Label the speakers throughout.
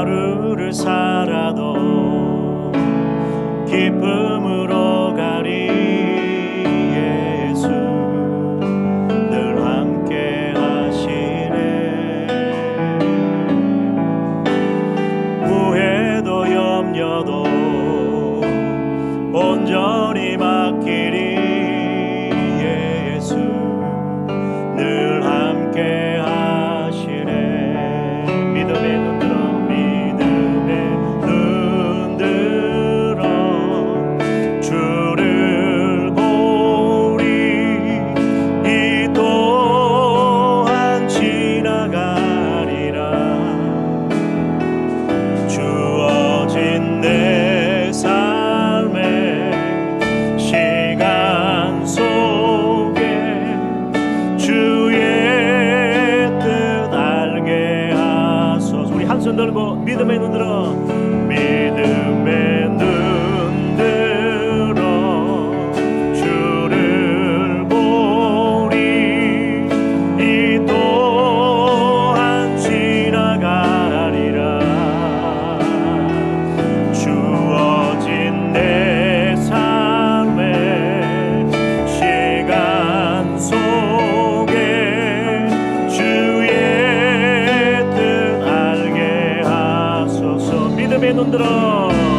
Speaker 1: 하루를 살아도 기쁨으로 가리 예수. 늘 함께 하시네. 후회도 염려도 온전히 맡기리 손 들고 믿음의 눈 들어 믿음의 들어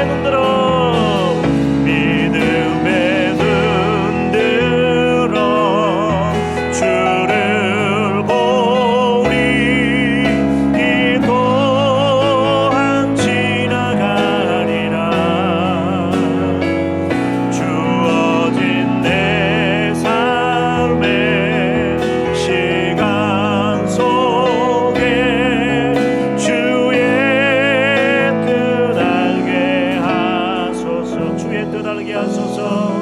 Speaker 1: 들 알게 하소서